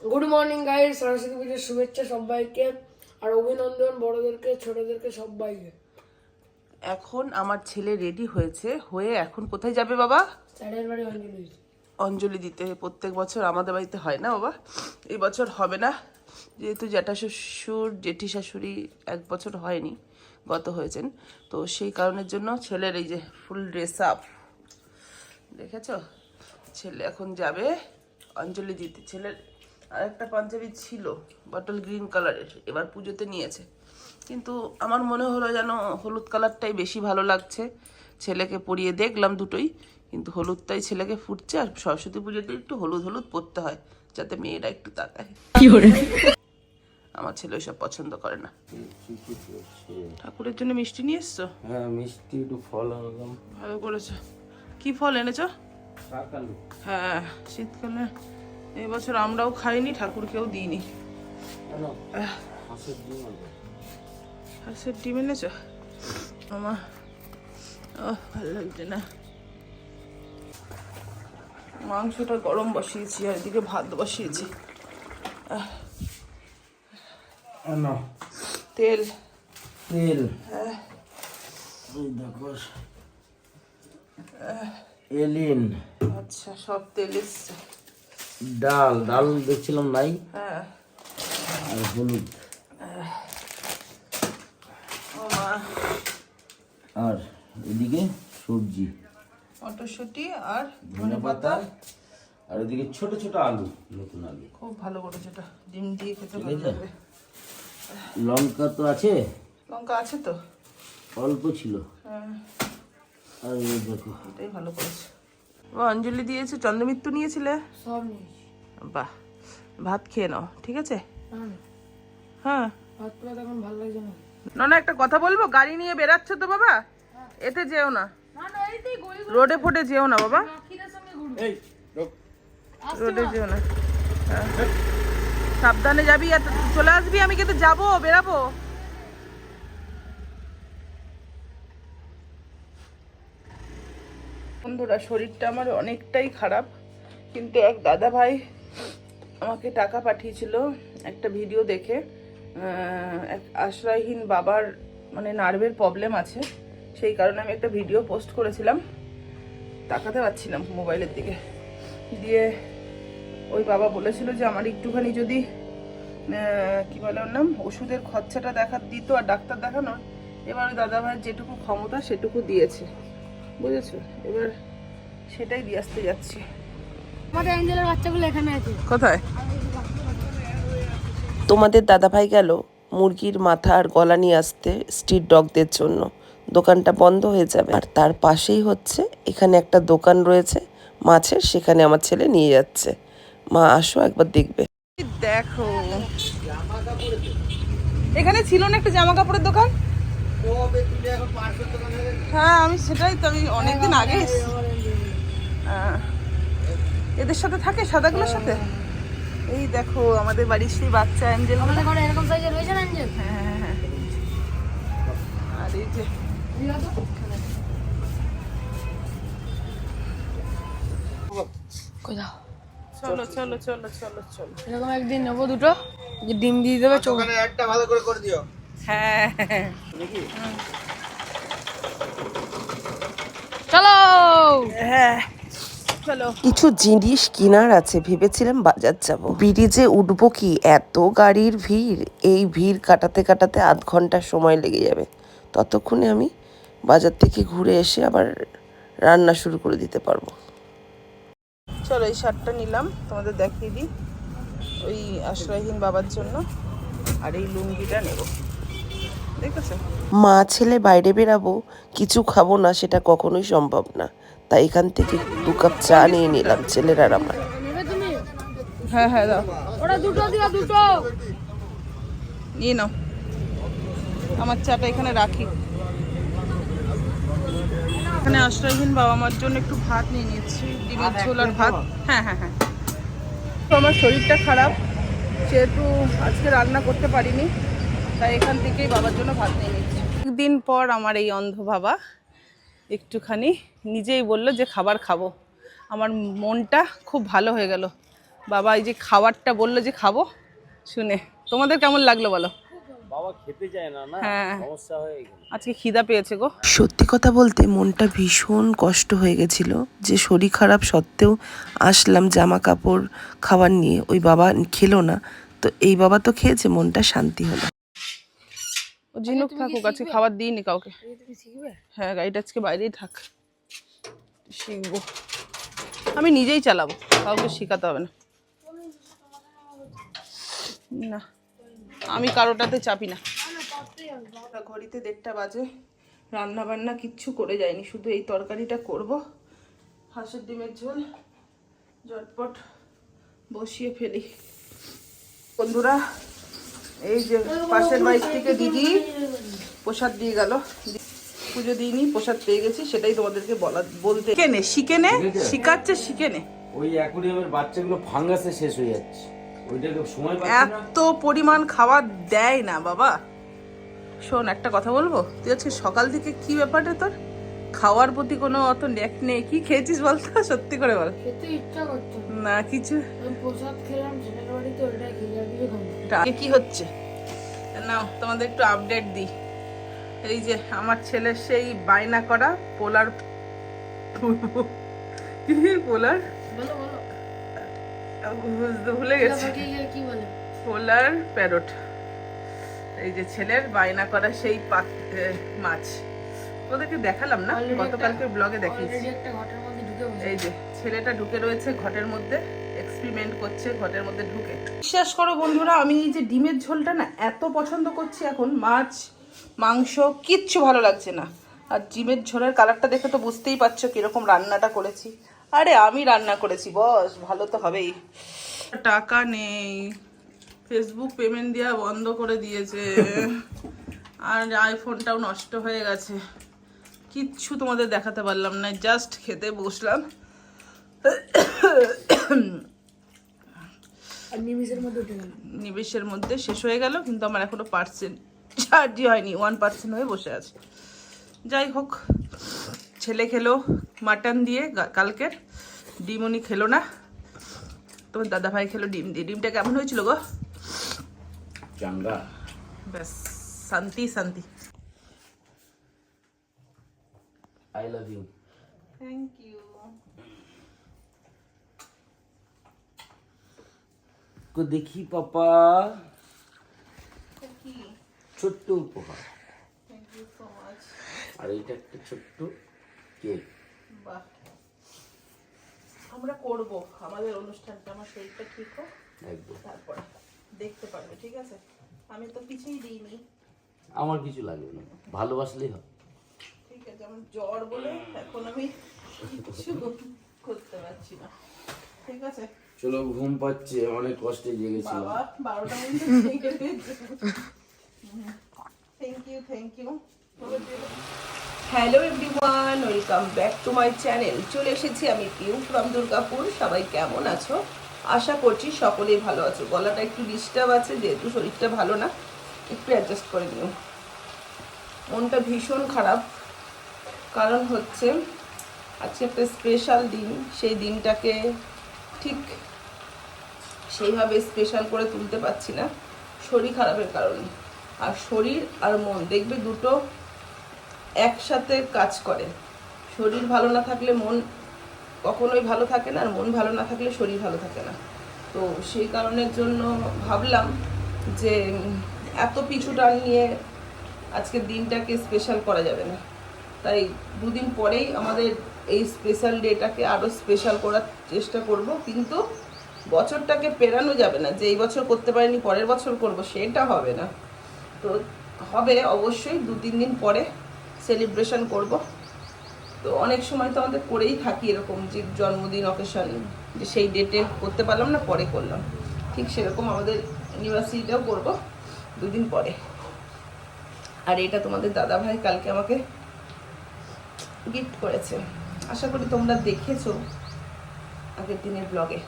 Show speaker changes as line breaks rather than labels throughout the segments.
Good morning guys Saraswati পুজোর শুভেচ্ছা সবাইকে আর অভিনন্দন বড়দেরকে ছোটদেরকে সবাইকে।
এখন আমার ছেলে রেডি হয়েছে হয়ে এখন কোথায় যাবে বাবা?
স্যারের বাড়ি অঞ্জলি।
অঞ্জলি দিতে প্রত্যেক বছর আমাদের বাড়িতে হয় না বাবা? এই বছর হবে না। যেহেতু জ্যাঠা শ্বশুর জেঠি শাশুড়ি এক বছর হয়নি গত হয়েছেন। তো সেই কারণের জন্য ছেলের এই যে ফুল ড্রেস আপ দেখেছ? ছেলে এখন যাবে অঞ্জলি দিতে। ছেলের আরেকটা পাঞ্জাবি ছিল বটল গ্রিন কালারের এবার পুজোতে নিয়েছে। কিন্তু আমার মনে হলো যেন হলুদ কালারটাই বেশি ভালো লাগছে। ছেলেকে পরিয়ে দেখলাম দুটোই কিন্তু হলুদটাই ছেলেকে ফুটছে আর সরস্বতী পুজোতে একটু হলুদ হলুদ পরতে হয় যাতে মেয়েরা একটু তাকায়। আমার ছেলে ওইসব পছন্দ করে না। ঠাকুরের জন্য মিষ্টি নিয়ে এসছো?
হ্যাঁ মিষ্টি একটু ফল আনলাম।
ভালো করেছ। কি ফল এনেছো? হ্যাঁ শীতকালে এবছর আমরাও খাইনি ঠাকুরকেও দিইনি।
হাঁসের ডিম।
এনেছ? আমার ও ভালো লাগছে না। মাংসটা গরম বসিয়েছি আর এদিকে ভাত বসিয়েছি। তেল।
তেল।
হ্যাঁ
এই দেখো এলিন।
আচ্ছা সব তেল এসছে।
ডাল ডাল দেখছিলাম নাই।
হ্যাঁ।
আর হলুদ। আর এদিকে সবজি।
মটরশুঁটি আর
ধনে পাতা। আর এদিকে ছোট ছোট আলু নতুন আলু।
খুব ভালো করেছে এটা। ডিম দিয়ে খেতে ভালো লাগবে
লঙ্কা তো আছে?
লঙ্কা আছে তো।
অল্প ছিল।
হ্যাঁ।
আর এই দেখো।
এটাই ভালো করেছে। অঞ্জলি দিয়েছে চন্দ্রমিত্র নিয়েছিলে?
সব নিয়েছি।
বাহ ভাত খেয়ে নাও ঠিক আছে? হ্যাঁ।
না
না। না একটা কথা বলব? গাড়ি নিয়ে বেরাচ্ছ তো বাবা? এতে যেও না।
না না এইতেই গলি
রোডে ফোটে যেও না বাবা। রোডে যেও না। হ্যাঁ। সাবধানে যাবি আর চলে আসবি আমি কিন্তু যাব বেরাবো বন্ধুরা, শরীরটা আমার অনেকটাই খারাপ, কিন্তু এক দাদা ভাই আমাকে টাকা পাঠিয়েছিল একটা ভিডিও দেখে। এক আশ্রয়হীন বাবার মানে নার্ভের প্রবলেম আছে, সেই কারণে আমি একটা ভিডিও পোস্ট করেছিলাম। তাকাতে পারছিলাম মোবাইলের দিকে। দিয়ে ওই বাবা বলেছিল যে, আমার একটুখানি যদি কি বলে ওর নাম, ওষুধের খরচাটা দেখা দিত আর ডাক্তার দেখানোর, এবার ওই দাদা ভাইয়ের যেটুকু ক্ষমতা সেটুকু দিয়েছে। বুঝেছ? এবার সেটাই দিয়ে আসতে যাচ্ছি।
আমাদের অ্যাঞ্জেলের বাচ্চাগুলো এখানে আছে।
কোথায়? তোমাদের দাদাভাই গেল মুরগির মাথা আর গলা নিয়ে আসতে স্ট্রিট ডগদের জন্য। দোকানটা বন্ধ হয়ে যাবে। আর তার পাশেই হচ্ছে এখানে একটা দোকান রয়েছে। মাছের সেখানে আমার ছেলে নিয়ে যাচ্ছে। মা আসো একবার দেখবে। দেখো। এখানে ছিল না একটা জামা কাপড়ের দোকান? হ্যাঁ আমি সেটাই তো আমি অনেকদিন আগে হ্যাঁ। এদের সাথে থাকে সাদাগুলোর সাথে? এই দেখো আমাদের বাড়ির সেই বাচ্চা অ্যাঞ্জেল।
আমাদের ঘরে এরকম সাইজের রয়েছে না অ্যাঞ্জেল?
হ্যাঁ হ্যাঁ হ্যাঁ আর এই যে
কোথাও
চলো চলো চলো চলো চলো।
এরকম একদিন নেব দুটো ডিম দিয়ে দেবে চোখ
একটা ভালো করে করে দিও।
হ্যাঁ। হ্যাঁ
চলো।
হ্যাঁ।
কিছু জিনিস কেনার আছে ভেবেছিলাম বাজার যাব। ব্রিজে উঠবো কি? এত গাড়ির ভিড়। এই ভিড় কাটাতে কাটাতে আধ ঘণ্টা সময় লেগে যাবে। ততক্ষণে আমি বাজার থেকে ঘুরে এসে আবার রান্না শুরু করে দিতে পারব।
চলো এই শার্টটা নিলাম। তোমাদের দেখিয়ে দিই। ওই আশ্রয়হীন বাবার জন্য। আর এই লুঙ্গিটা নেব।
মা ছেলে বাইরে বেরাবো কিছু খাব না সেটা কখনোই সম্ভব না। তাই এখান থেকে দু কাপ চা নিয়ে নিলাম ছেলেরা আমার।
হ্যাঁ হ্যাঁ দাও।
ওরা দুটো দিবা দুটো।
নিয়ে নাও। আমার চাটা এখানে রাখি। এখানে আশ্রয়হীন বাবা মার জন্য একটু ভাত নিয়ে নিচ্ছি ডিমের ঝোল আর ভাত। হ্যাঁ হ্যাঁ হ্যাঁ। তো আমার শরীরটা খারাপ সেহেতু আজকে রান্না করতে পারিনি। তাই এখান থেকেই বাবার জন্য ভাত নিয়ে নিচ্ছি। একদিন পর আমার এই অন্ধ বাবা একটুখানি নিজেই বলল যে খাবার খাব। আমার মনটা খুব ভালো হয়ে গেল। বাবা এই যে খাবারটা বলল যে খাব শুনে। তোমাদের কেমন লাগল বলো?
বাবা খেতে চায় না না?
হ্যাঁ।
সমস্যা হয়ে
আজকে খিদা পেয়েছে গো।
সত্যি কথা বলতে মনটা ভীষণ কষ্ট হয়ে গেছিল যে শরীর খারাপ সত্ত্বেও আসলাম জামা কাপড় খাবার নিয়ে। ওই বাবা খেলো না তো এই বাবা তো খেয়েছে মনটা শান্তি হলো।
ঝিনুক থাকুক আজকে খাবার দিইনি কাউকে। হ্যাঁ গাড়িটা আজকে বাইরেই থাক। শিখব। আমি নিজেই চালাবো কাউকে শেখাতে হবে না। না আমি কারোটাতে চাপি না। ঘড়িতে দেড়টা বাজে রান্না বান্না কিচ্ছু করে যায়নি শুধু এই তরকারিটা করব। হাঁসের ডিমের ঝোল ঝটপট বসিয়ে ফেলি। বন্ধুরা এই যে পাশের বাড়ি থেকে দিদি প্রসাদ দিয়ে গেল। পুজো দিইনি প্রসাদ পেয়ে গেছি সেটাই তোমাদেরকে বলা বলতে শিখে নে শিখে নে শিখাচ্ছে শিখে নে।
ওই অ্যাকুরিয়ামের বাচ্চাগুলো ফাঙ্গাসে শেষ হয়ে যাচ্ছে। ওইটাকে সময়
এত পরিমাণ খাবার দেয় না বাবা। শোন একটা কথা বলব? তুই আজকে সকাল থেকে কি ব্যাপারটা তোর? খাওয়ার প্রতি কোনো অত নেক নেই। কি খেয়েছিস বলতো? সত্যি করে বল।
খেতে ইচ্ছা করছে না।
কিছু।
প্রসাদ খেলাম ওটা
কি হচ্ছে? নাও তোমাদের একটু আপডেট দিই। এই যে আমার ছেলের সেই বায়না করা পোলার কি পোলার বুঝতে ভুলে গেছি। Polar parrot. এই যে ছেলের বায়না করা সেই মাছ। ওদেরকে দেখালাম না গতকালকে ব্লগে দেখিয়েছি। এই যে ছেলেটা ঢুকে রয়েছে ঘটের মধ্যে এক্সপেরিমেন্ট করছে ঘটের মধ্যে ঢুকে। বিশ্বাস করো বন্ধুরা আমি এই যে ডিমের ঝোলটা না এত পছন্দ করছি এখন মাছ মাংস কিচ্ছু ভালো লাগছে না। আর ডিমের ঝোলের কালারটা দেখে তো বুঝতেই পারছ কীরকম রান্নাটা করেছি। আরে আমি রান্না করেছি বস ভালো তো হবেই। টাকা নেই ফেসবুক পেমেন্ট দেওয়া বন্ধ করে দিয়েছে। আর আইফোনটাও নষ্ট হয়ে গেছে। কিচ্ছু তোমাদের দেখাতে পারলাম না জাস্ট খেতে বসলাম। নিবেশের মধ্যে শেষ হয়ে গেল কিন্তু আমার এখনও পার্সেন্ট চার্জই হয়নি ওয়ান পার্সেন্ট হয়ে বসে আছে। যাই হোক ছেলে খেলো মাটন দিয়ে কালকের ডিম উনি খেলো না। তোমার দাদা ভাই খেলো ডিম দিয়ে। ডিমটা কেমন হয়েছিল গো?
চাঙ্গা।
ব্যাস শান্তি শান্তি।
I love you
thank you
তো দেখি পাপা ছোট্ট উপহার আর এইটা একটা ছোট্ট কেক
বাহ। আমরা করব। আমাদের অনুষ্ঠানটা আমার শরীরটা ঠিক হোক।
একদম।
তারপর দেখতে পারবে ঠিক আছে? আমি তো কিছুই দিইনি।
আমার কিছু লাগবে না ভালোবাসলেই হবে।
ঠিক আছে আমার জ্বর বলে এখন আমি কিছু করতে পারছি না। ঠিক আছে?
চলো ঘুম পাচ্ছে অনেক কষ্টে জেগেছিলাম।
বাবা বারোটা thank you thank you hello everyone welcome back to my channel চলে এসেছি আমি পিউ ফ্রম দুর্গাপুর। সবাই কেমন আছো? আশা করছি সকলেই ভালো আছো। গলাটা একটু ডিস্টার্ব আছে যেহেতু শরীরটা ভালো না একটু অ্যাডজাস্ট করে নিও। মনটা ভীষণ খারাপ। কারণ হচ্ছে আজকে একটা স্পেশাল দিন, সেই দিনটাকে ঠিক সেইভাবে স্পেশাল করে তুলতে পারছি না, শরীর খারাপের কারণে। আর শরীর আর মন, দেখবে দুটো একসাথে কাজ করে। শরীর ভালো না থাকলে মন কখনোই ভালো থাকে না, আর মন ভালো না থাকলে শরীর ভালো থাকে না। তো সেই কারণের জন্য ভাবলাম যে এত পিছু টান নিয়ে আজকের দিনটাকে স্পেশাল করা যাবে না। তাই দুদিন পরেই আমাদের এই স্পেশাল ডেটাকে আরও স্পেশাল করার চেষ্টা করব। কিন্তু বছরটাকে পেরানো যাবে না। যে এই বছর করতে পারিনি, পরের বছর করব, সেটা হবে না। তো হবে অবশ্যই দু তিন দিন পরে সেলিব্রেশন করব। তো অনেক সময় তো আমাদের করেই থাকি এরকম যে জন্মদিন অকেশন যে সেই ডেটে করতে পারলাম না, পরে করলাম। ঠিক সেরকম আমাদের ইউনিভার্সিটিটাও করব দুদিন পরে। আর এটা তোমাদের দাদা ভাই কালকে আমাকে গিফট করেছে। আশা করি তোমরা দেখেছ আগের দিনের ব্লগে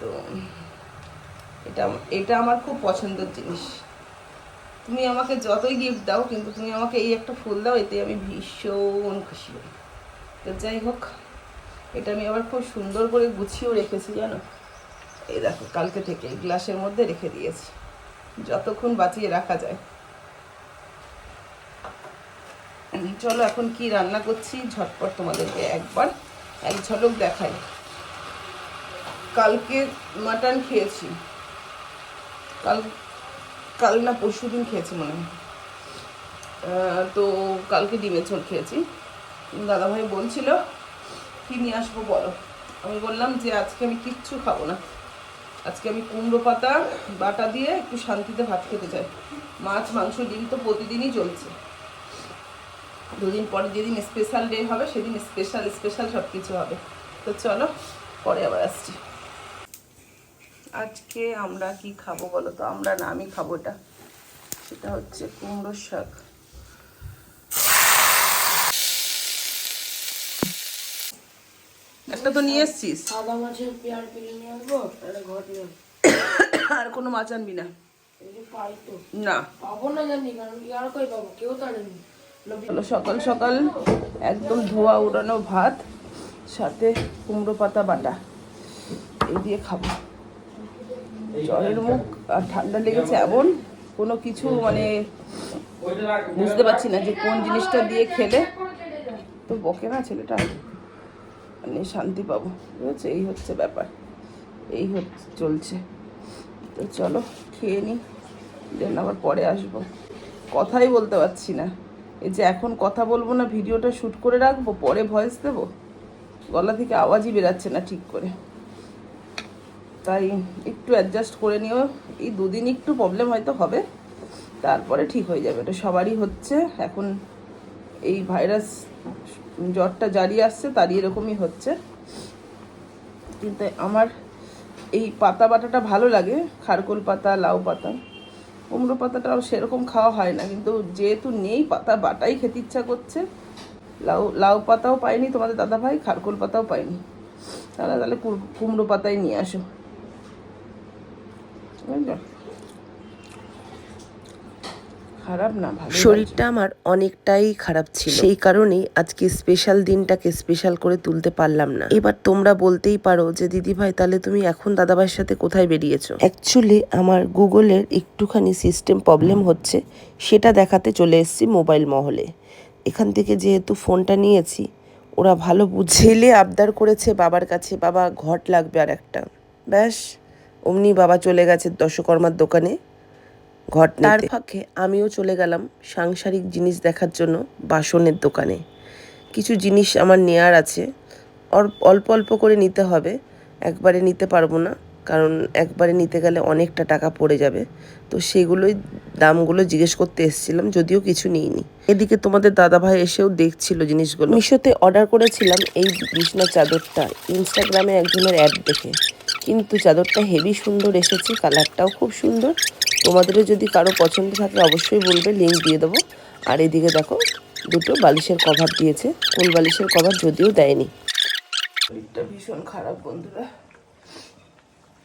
তো এটা এটা আমার খুব পছন্দের জিনিস। তুমি আমাকে যতই গিফট দাও, কিন্তু তুমি আমাকে এই একটা ফুল দাও, এতে আমি ভীষণ খুশি হই। তো যাই হোক, এটা আমি আবার খুব সুন্দর করে গুছিয়েও রেখেছি, জানো? এই দেখো, কালকে থেকে গ্লাসের মধ্যে রেখে দিয়েছি। যতক্ষণ বাঁচিয়ে রাখা যায়। চলো, এখন কি রান্না করছি? ঝটপট তোমাদেরকে একবার এক ঝলক দেখাই। কালকে মাটন খেয়েছি। কাল কাল না পরশু দিন খেয়েছি মনে হয়। তো কালকে ডিমের ঝোল খেয়েছি। দাদাভাই বলছিল, কি নিয়ে আসব বলো? আমি বললাম যে, আজকে আমি কিচ্ছু খাব না। আজকে আমি কুমড়ো পাতা, বাটা দিয়ে একটু শান্তিতে ভাত খেতে চাই। মাছ, মাংস, ডিম তো প্রতিদিনই চলছে দুদিন পরে যেদিন স্পেশাল ডে হবে সেদিন স্পেশাল স্পেশাল সব কিছু হবে। তো চলো পরে আবার আসছি। আজকে আমরা কি খাব বলো তো? আমরা না আমি খাব এটা। সেটা হচ্ছে কুমড়োর শাক। একটা তো নিয়ে এসছিস?
সাদা মাছের পেয়ার কিনে নিয়ে আসব ঘর নিয়ে
আর কোনো মাছ আনবি না।
এই পাই তো
না।
পাবো না জানি কারণ আর কই পাবো? কেউ তো আনেনি।
সকাল সকাল একদম ধোয়া উড়ানো ভাত, সাথে কুমড়ো পাতা বাটা। এই দিয়ে খাব। জ্বরের মুখ আর ঠান্ডা লেগেছে এমন কোনো কিছু মানে বুঝতে পারছি না যে কোন জিনিসটা দিয়ে খেলে। তো বকে না ছেলেটা? মানে শান্তি পাবো। বুঝেছ এই হচ্ছে ব্যাপার। এই হচ্ছে চলছে। তো চলো, খেয়ে নিই দেন আবার পরে আসব। কথাই বলতে পারছি না। এই যে এখন কথা বলব না, ভিডিওটা শ্যুট করে রাখব, পরে ভয়েস দেবো। গলা থেকে আওয়াজই বেরাচ্ছে না ঠিক করে। তাই একটু অ্যাডজাস্ট করে নিও। এই দুদিন একটু প্রবলেম হয়তো হবে, তারপরে ঠিক হয়ে যাবে। এটা সবারই হচ্ছে। এখন এই ভাইরাস জ্বরটা জারি আসছে, তারই এরকমই হচ্ছে। কিন্তু আমার এই পাতা বাটাটা ভালো লাগে, খারকোল পাতা, লাউ পাতা। কুমড়ো পাতাটা আর সেরকম খাওয়া হয় না। কিন্তু যেহেতু নেই, পাতা বাটাই খেতে ইচ্ছা করছে, লাউ লাউ পাতাও পাইনি তোমাদের দাদাভাই, খারকোল পাতাও পাইনি। তাহলে তাহলে কুম- কুমড়ো পাতাই নিয়ে আসো। বুঝলো? খারাপ না ভালো
শরীরটা আমার অনেকটাই খারাপ ছিল। সেই কারণেই আজকে স্পেশাল দিনটাকে স্পেশাল করে তুলতে পারলাম না। এবার তোমরা বলতেই পারো যে দিদি ভাই তাহলে তুমি এখন দাদাভাইয়ের সাথে কোথায় বেরিয়েছো? অ্যাকচুয়ালি আমার গুগলের একটুখানি সিস্টেম প্রবলেম হচ্ছে। সেটা দেখাতে চলে এসেছি মোবাইল মহলে। এখান থেকে যেহেতু ফোনটা নিয়েছি ওরা ভালো বুঝেলে আবদার করেছে বাবার কাছে। বাবা ঘট লাগবে আর একটা ব্যাস অমনি বাবা চলে গেছে দশকর্মার দোকানে। ঘট তার ফাঁকে আমিও চলে গেলাম সাংসারিক জিনিস দেখার জন্য বাসনের দোকানে। কিছু জিনিস আমার নেয়ার আছে। অল্প অল্প করে নিতে হবে। একবারে নিতে পারব না, কারণ একবারে নিতে গেলে অনেকটা টাকা পড়ে যাবে। তো সেগুলোই দামগুলো জিজ্ঞেস করতে এসেছিলাম, যদিও কিছু নিইনি। এদিকে তোমাদের দাদাভাই এসেও দেখছিল জিনিসগুলো। মিশোতে অর্ডার করেছিলাম এই বিছনা চাদরটা, ইনস্টাগ্রামে একজনের অ্যাড দেখে। কিন্তু চাদরটা হেভি সুন্দর এসেছে, কালারটাও খুব সুন্দর। তোমাদেরও যদি কারও পছন্দ থাকে, অবশ্যই বলবে লিঙ্ক দিয়ে দেবো। আর এদিকে দেখো, দুটো বালিশের কভার দিয়েছে। কোল বালিশের কভার যদিও দেয়নি।
শরীরটা ভীষণ খারাপ বন্ধুরা।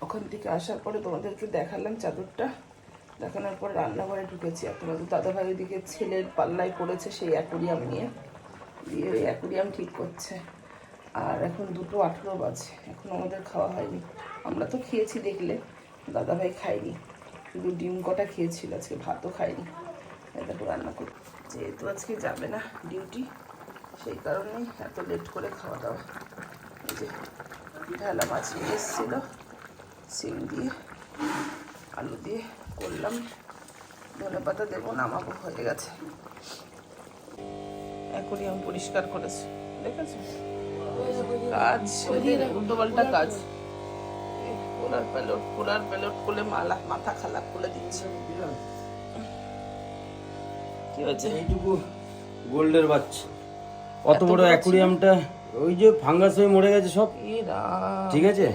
ওখান থেকে আসার পরে তোমাদেরকে দেখালাম চাদরটা। দেখানোর পরে রান্নাঘরে ঢুকেছি। আর তোমাদের দাদাভাই ওইদিকে ছেলের পাল্লায় পড়েছে সেই অ্যাকুরিয়াম নিয়ে। দিয়ে ওই অ্যাকুরিয়াম ঠিক করছে। আর এখন দুটো আঠেরো বাজে। এখন আমাদের খাওয়া হয়নি। আমরা তো খেয়েছি দেখলে। দাদাভাই খায়নি। শুধু ডিম কটা খেয়েছিল আজকে ভাতও খাইনি। দেখো রান্না করি যেহেতু আজকে যাবে না ডিউটি সেই কারণেই এত লেট করে খাওয়া দাওয়া। এই যে ঢালা মাছ নিয়ে এসেছিল সিম দিয়ে আলু দিয়ে করলাম। ধনে পাতা দেবো নামাবো হয়ে গেছে। অ্যাকোরিয়াম পরিষ্কার করেছে দেখেছ? কাজ উল্টো পাল্টা কাজ। কোলার প্যালট। কোলার প্যালট করলে মালা মাথা খারাপ করে দিচ্ছে। কি হয়েছে?
এইটুকু গোল্ডের বাচ্চা। অত বড় অ্যাকুরিয়ামটা ওই যে ফাঙ্গাস হয়ে মরে গেছে সব। ঠিক আছে?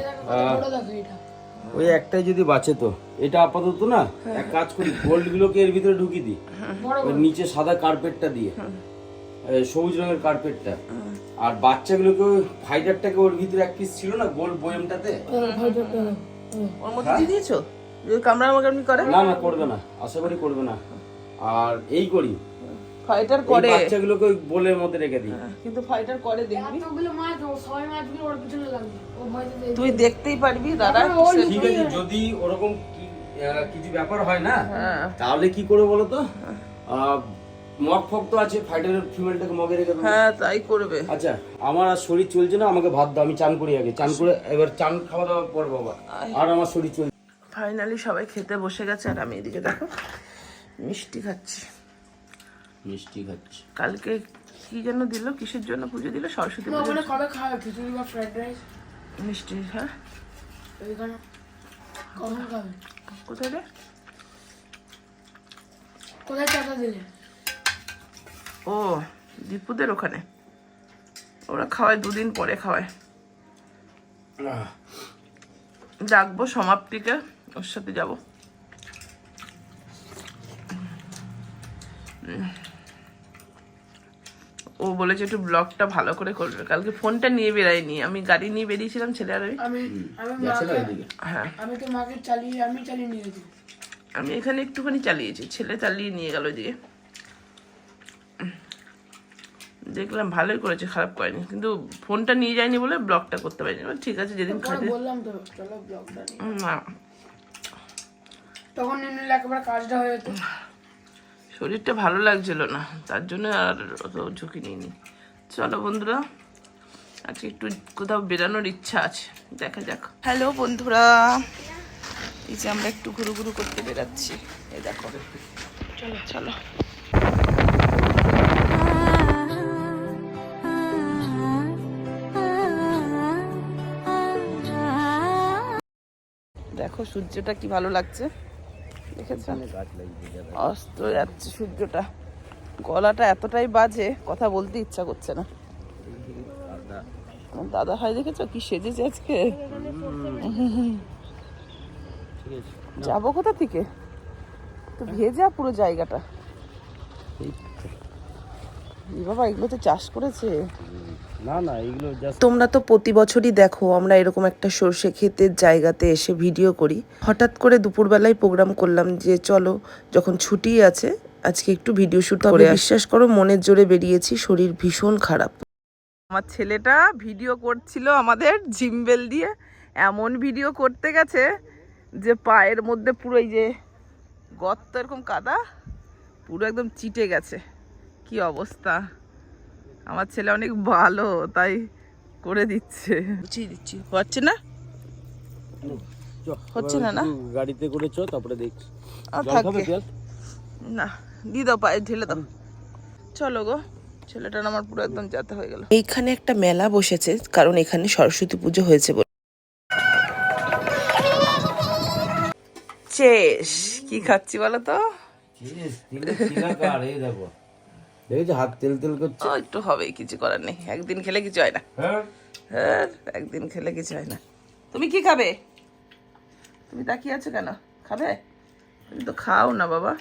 ওই একটাই যদি বাঁচে তো। এটা আপাতত না এক কাজ করি গোল্ড গুলোকে এর ভিতরে ঢুকিয়ে দিই। ওই নিচে সাদা কার্পেটটা দিয়ে। সবুজ রঙের কার্পেটটা আর বাচ্চাগুলোকে ফাইটারটাকে ওর ভিতরে এক পিস ছিল না গোল্ড বয়েমটাতে?
ওর মধ্যে দিয়ে দিয়েছ? যদি কামড়া আমাকে করে?
না না করবে না। আশা করি করবে না। আর এই করি।
ফাইটার করে।
বাচ্চাগুলোকে বোলের মধ্যে রেখে দিই।
কিন্তু ফাইটার করে দেখবি।
এতগুলো মাছ ও সবাই মাছগুলো ওর পিছনে লাগবে। ও দেখবে।
তুই দেখতেই পারবি কিসের-
ঠিক আছে যদি ওরকম আহ, কিছু ব্যাপার হয় না
হ্যাঁ।
তাহলে কি করে বলো তো? আহ, মগ ফগ তো আছে ফাইটারের ফিমেলটাকে মগে রেখে দেবো।
হ্যাঁ তাই করবে।
আচ্ছা আমার আর শরীর চলছে না আমাকে ভাত দাও আমি চান করি আগে চান করে এবার চান খাওয়া দাওয়া পর বাবা আর আমার শরীর চলছে।
ফাইনালি সবাই খেতে বসে গেছে আর আমি এদিকে দেখো মিষ্টি খাচ্ছি।
মিষ্টি খাচ্ছি।
কালকে কি যেন দিল কিসের জন্য পুজো দিল? সরস্বতী পুজো
কবে খাবে খিচুড়ি বা ফ্রাইড রাইস
মিষ্টি হ্যাঁ।
কখন খাবে?
কোথায় রে?
কোথায় চাঁদা দিলে?
ও দীপুদের ওখানে। ওরা খাওয়ায় দুদিন পরে খাওয়ায়। ডাকবো সমাপ্তিকে ওর সাথে যাব। ও বলেছে একটু ব্লগটা ভালো করে করবে। কালকে ফোনটা নিয়ে বেরাইনি আমি গাড়ি নিয়ে বেরিয়েছিলাম ছেলে আর আমি। হ্যাঁ।
আমি তো মাকে চালিয়ে আমি চালিয়ে নিয়ে
আমি এখানে একটুখানি চালিয়েছি। ছেলে চালিয়ে নিয়ে গেল ওইদিকে। দেখলাম ভালোই করেছে খারাপ করেনি। কিন্তু ফোনটা নিয়ে যায়নি বলে ব্লগটা করতে পারিনি। এবার ঠিক আছে যেদিন খাটে
বললাম তো চলো ব্লগটা
না।
তখন নিলে একেবারে কাজটা হয়ে যেত।
শরীরটা ভালো লাগছিল না তার জন্য আর অত ঝুঁকি নিইনি। চলো বন্ধুরা আজকে একটু কোথাও বেরানোর ইচ্ছা আছে দেখা যাক। হ্যালো বন্ধুরা এই যে আমরা একটু ঘুরু ঘুরু করতে বেরাচ্ছি। এই দেখো। চলো। চলো। দেখো সূর্যটা কি ভালো লাগছে। দেখেছ? অস্ত যাচ্ছে সূর্যটা। গলাটা এতটাই বাজে কথা বলতে ইচ্ছা করছে না। দাদা ভাই দেখেছ কি সেজেছে আজকে? যাব কোথা থেকে? তো ভেজা পুরো জায়গাটা। বাবা এগুলো তো চাষ করেছে।
তোমরা তো প্রতি বছরই দেখো আমরা এরকম একটা সর্ষে ক্ষেতের জায়গাতে এসে ভিডিও করি। হঠাৎ করে দুপুরবেলায় প্রোগ্রাম করলাম যে চলো যখন ছুটি আছে আজকে একটু ভিডিও শুট করে বিশ্বাস করো মনের জোরে বেরিয়েছি শরীর ভীষণ খারাপ।
আমার ছেলেটা ভিডিও করছিল আমাদের জিমবেল দিয়ে। এমন ভিডিও করতে গেছে যে পায়ের মধ্যে পুরো এই যে গর্ত এরকম কাদা পুরো একদম চিটে গেছে। কি অবস্থা? আমার ছেলে অনেক ভালো তাই করে দিচ্ছে। বুঝিয়ে দিচ্ছি। হচ্ছে না? হচ্ছে না, না?
গাড়িতে করে চ তারপরে দেখছি?
না দিয়ে দাও পায়ে ঢেলে দাও। চলো গো ছেলেটার আমার পুরো একদম যাতে হয়ে গেল।
এইখানে একটা মেলা বসেছে কারণ এখানে সরস্বতী পুজো হয়েছে বলে।
শেষ কি খাচ্ছি বলো তো?
এই হাত তেল তেল করছে।
ও একটু হবেই কিছু করার নেই। একদিন খেলে কিছু হয় না।
হ্যাঁ?
হ্যাঁ একদিন খেলে কিছু হয় না। তুমি কি খাবে? তুমি তাকিয়ে আছো কেন? খাবে? তুমি তো খাও না বাবা।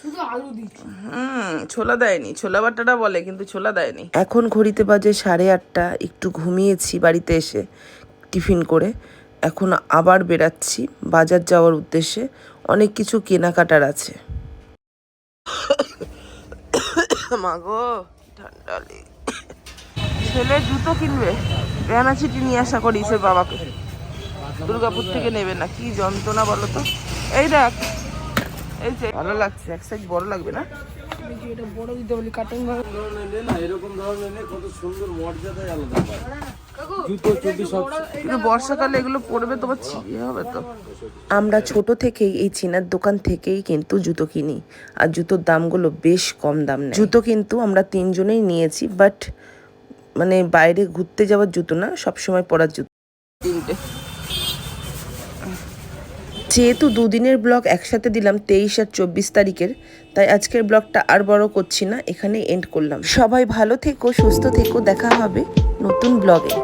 শুধু আলু দিচ্ছি।
হুম ছোলা দেয়নি। ছোলা বাটাটা বলে কিন্তু ছোলা দেয়নি।
এখন ঘড়িতে বাজে সাড়ে আটটা। একটু ঘুমিয়েছি বাড়িতে এসে টিফিন করে। এখন আবার বেরাচ্ছি বাজার যাওয়ার উদ্দেশ্যে। অনেক কিছু কেনাকাটার আছে।
মাগো ঠান্ডা লেগে ছেলে জুতো কিনবে বেনাচিটি নিয়ে আসা করিছে বাবাকে। দুর্গাপুর থেকে নেবে না কি যন্ত্রণা বলো তো? এই দেখ এই যে ভালো লাগছে এক সাইজ বড় লাগবে না?
এটা বড় দিতে বলি কাটিং ভাবে
ধরনের নে না এরকম ধরনের নে কত সুন্দর মর্যাদায় আলাদা পায় জুতো চুটি সব
কিন্তু বর্ষাকালে এগুলো পরবে তোমার ছিঁড়ে হবে তো।
আমরা ছোট থেকেই এই চিনার দোকান থেকেই কিন্তু জুতো কিনি। আর জুতোর দামগুলো বেশ কম দাম নেয়। জুতো কিন্তু আমরা তিনজনেই নিয়েছি বাট মানে বাইরে ঘুরতে যাওয়ার জুতো না সবসময় পরার জুতো।
তিনটে।
যেহেতু দুদিনের ব্লগ একসাথে দিলাম তেইশ আর চব্বিশ তারিখের তাই আজকের ব্লগটা আর বড় করছি না এখানে এন্ড করলাম। সবাই ভালো থেকো সুস্থ থেকো দেখা হবে নতুন ব্লগে।